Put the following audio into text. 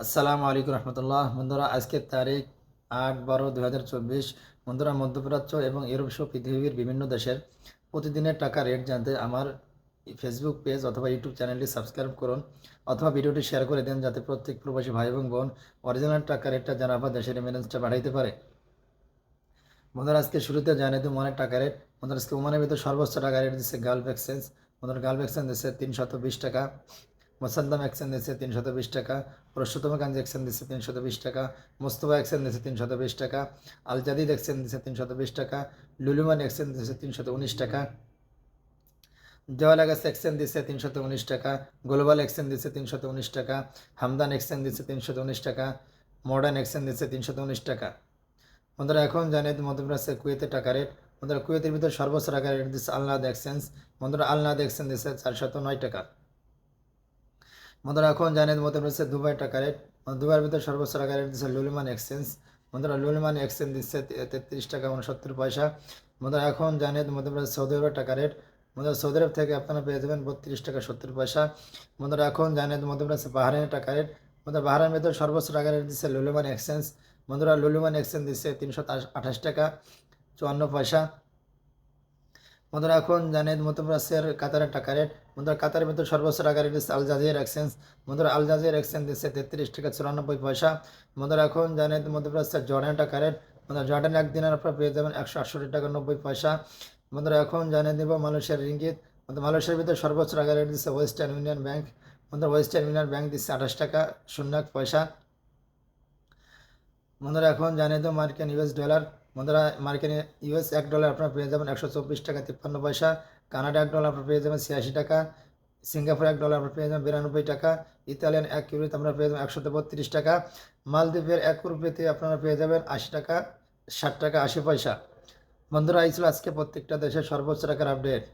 আসসালামু আলাইকুম রহমতুল্লাহ। বন্ধুরা, আজকের তারিখ আট বারো দু হাজার চব্বিশ। বন্ধুরা, মধ্যপ্রাচ্য এবং ইউরোপ সহ পৃথিবীর বিভিন্ন দেশের প্রতিদিনের টাকা রেট জানতে আমার ফেসবুক পেজ অথবা ইউটিউব চ্যানেলটি সাবস্ক্রাইব করুন অথবা ভিডিওটি শেয়ার করে দেন যাতে প্রত্যেক প্রবাসী ভাই এবং বোন অরিজিনাল টাকা রেটটা জানা বা দেশের রেমিনেন্সটা বাড়াইতে পারে। বন্ধুরা, আজকে শুরুতে জানিয়ে দিই ওমানের টাকা রেট বন্ধুরা, আজকে ওমানের ভিতরে সর্বোচ্চ টাকা রেট দিচ্ছে গালফ এক্সচেঞ্জ বন্ধুরা গালফ এক্সচেঞ্জ দিচ্ছে তিনশত বিশ টাকা। মোসাদ্দাম এক্সচেঞ্জ দিচ্ছে তিনশত বিশ টাকা পুরুষোত্তম গাঞ্জ এক্সচেঞ্জ দিচ্ছে তিনশত বিশ টাকা, মোস্তফা এক্সচেঞ্জ দিচ্ছে তিনশত বিশ টাকা আল জাদিদ এক্সচেঞ্জ দিচ্ছে তিনশত বিশ টাকা, লুলুমান এক্সচেঞ্জ দিচ্ছে তিনশত উনিশ টাকা জওয়ালাগাস এক্সচেঞ্জ দিচ্ছে তিনশত উনিশ টাকা গ্লোবাল এক্সচেঞ্জ দিচ্ছে তিনশত উনিশ টাকা, হামদান এক্সচেঞ্জ দিচ্ছে তিনশত উনিশ টাকা, মডার্ন এক্সচেঞ্জ দিচ্ছে তিনশত উনিশ টাকা। বন্ধুরা, এখন দিই মধ্যপ্রাচ্যের কুয়েতের টাকা রেট। বন্ধুরা, কুয়েতের ভিতরে সর্বোচ্চ টাকা রেট দিচ্ছে আলনাদ এক্সচেঞ্জ। বন্ধুরা, আলনাদ এক্সচেঞ্জ দিচ্ছে চারশত নয় টাকা। বন্ধুরা, এখন জানেন মধ্যপ্রদেশে দুবাই টাকা রেট দুবাইয়ের ভিতরে সর্বোচ্চ টাকা রেট দিচ্ছে লুলিমান এক্সচেঞ্জ বন্ধুরা লুলিমান এক্সচেঞ্জ দিচ্ছে তেত্রিশ টাকা উনসত্তর পয়সা। বন্ধুরা, এখন জানেন মধ্যপ্রদেশ সৌদি আরবের টাকা রেট বন্ধুরা সৌদি আরব থেকে আপনারা পেয়ে যাবেন বত্রিশ টাকা সত্তর পয়সা। বন্ধুরা, এখন জানেন মধ্যপ্রদেশে বাহারাইনের টাকা রেট বন্ধুরা বাহারাইনের ভিতরে সর্বোচ্চ টাকা রেট দিচ্ছে লুলিমান এক্সচেঞ্জ বন্ধুরা লুলিমান এক্সচেঞ্জ দিচ্ছে তিনশো আঠাশ টাকা, চুয়ান্ন পয়সা। বন্ধুরা, এখন জানেন মধ্যপ্রাচ্যের কাতারের টাকা রেট বন্ধুরা, কাতারের ভিতরে সর্বোচ্চ টাকা রেট আল জাজিয়ার এক্সচেঞ্জ। বন্ধুরা, আল জাজিয়ার এক্সচেঞ্জ দিচ্ছে তেত্রিশ টাকা চুরানব্বই পয়সা। বন্ধুরা, এখন জানেন মধ্যপ্রাচ্যের জর্ডান টাকা রেট বন্ধুরা, জর্ডান একদিনের আপনার পেয়ে যাবেন একশো আটষট্টি টাকা নব্বই পয়সা। বন্ধুরা, এখন জানিয়ে দেবো মালয়েশিয়ার রিঙ্গিত। বন্ধু মালয়েশিয়ার ভিতরে সর্বোচ্চ টাকা রেট দিচ্ছে ওয়েস্টার্ন ইউনিয়ন ব্যাংক। বন্ধুরা, ওয়েস্টার্ন ইউনিয়ন ব্যাংক দিচ্ছে আঠাশ টাকা শূন্য এক পয়সা। বন্ধুরা, এখন জানিয়ে দেবো মার্কিন ইউএস ডলার। বন্ধুরা মার্কিন ইউএস এক ডলার আপনারা পেয়ে যাবেন একশো চব্বিশ টাকা, তিপ্পান্ন পয়সা। কানাডা এক ডলার আপনারা পেয়ে যাবেন ছিয়াশি টাকা। সিঙ্গাপুর এক ডলার আপনারা পেয়ে যাবেন বিরানব্বই টাকা। ইতালিয়ান এক ইউরোতে আপনারা পেয়ে যাবেন একশো বত্রিশ টাকা। মালদ্বীপের এক রুপিতে আপনারা পেয়ে যাবেন আশি টাকা, ষাট টাকা, আশি পয়সা। বন্ধুরা এই ছিল আজকে প্রত্যেকটা দেশের সর্বোচ্চ টাকার আপডেট।